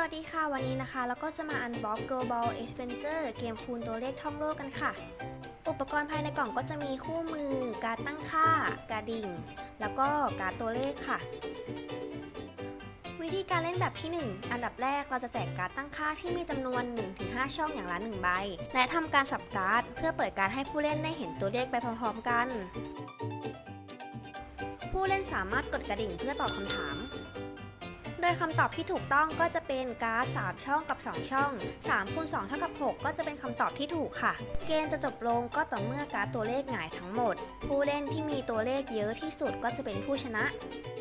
วัสดีค่ะ วันนี้นะคะเราก็จะมาอันบ็อก Go Ball Adventure เกมคูณตัวเลขท่องโลกกันค่ะ อุปกรณ์ภายในกล่องก็จะมีคู่มือ การตั้งค่า การดิ่ง แล้วก็การตัวเลขค่ะ วิธีการเล่นแบบที่ 1 อันดับแรกเราจะแจกการดตั้งค่าที่มีจำนวน 1-5 ช่องอย่างละ1ใบ และทำการสับการ์ดเพื่อเปิดการให้ผู้เล่นได้เห็นตัวเลขไปพร้อมๆกัน ผู้เล่นสามารถกดกระดิ่งเพื่อตอบคำถาม ยคำตอบที่ถูกต้องก็จะเป็นการ์ด3ช่องกับ 2 ช่อง3คูณ2เท่ากับ 6 ก็จะเป็นคำตอบที่ถูกค่ะ เกมจะจบลงก็ต่อเมื่อการ์ดตัวเลขหงายทั้งหมด ผู้เล่นที่มีตัวเลขเยอะที่สุดก็จะเป็นผู้ชนะ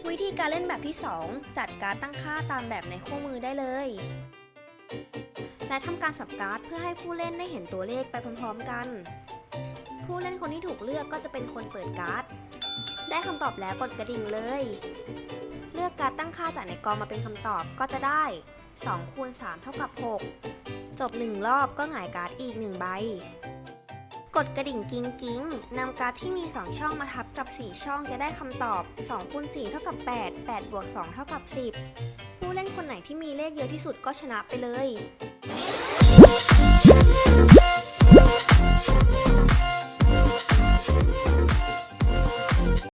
วิธีการเล่นแบบที่ 2 จัดการ์ดตั้งค่าตามแบบในคู่มือได้เลยและทำการสับการ์ดเพื่อให้ผู้เล่นได้เห็นตัวเลขไปพร้อมๆกัน ผู้เล่นคนที่ถูกเลือกก็จะเป็นคนเปิดการ์ด ได้คำตอบแล้วกดกระดิ่งเลย เลือกการตั้งค่าจากในกองมาเป็นคำตอบก็จะได้ 2 คูณ 3 เท่ากับ 6 จบ 1 รอบก็หงายการ์ดอีก 1 ใบ กดกระดิ่งกิ้งกิ้งนำการ์ดที่มี 2 ช่องมาทับกับ 4 ช่องจะได้คำตอบ 2 คูณ 4 เท่ากับ 8 8 บวก 2 เท่ากับ 10 ผู้เล่นคนไหนที่มีเลขเยอะที่สุดก็ชนะไปเลย